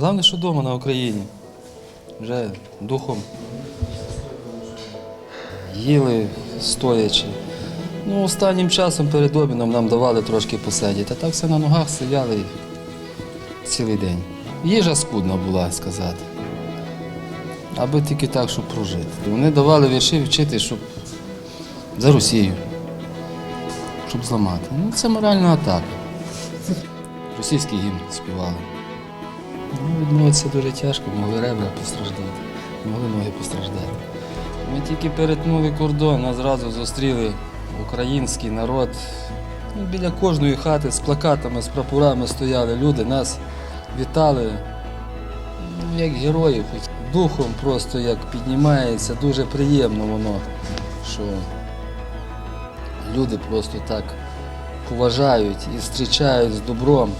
Головне, що вдома на Україні. Вже духом їли стоячи. Ну, останнім часом перед обідом нам давали трошки посидіти. А так все на ногах стояли цілий день. Їжа скудна була, сказати. Аби тільки так, щоб прожити. Вони давали вірші вчити, щоб за Росію, щоб зламати. Ну, це моральна атака. Російський гімн співали. Відмовитися дуже тяжко, могли ребра постраждати, могли ноги постраждати. Ми тільки перетнули кордон, нас зразу зустріли український народ. Ну, біля кожної хати з плакатами, з прапорами стояли люди, нас вітали ну, як героїв. Духом просто як піднімається, дуже приємно воно, що люди просто так поважають і зустрічають з добром.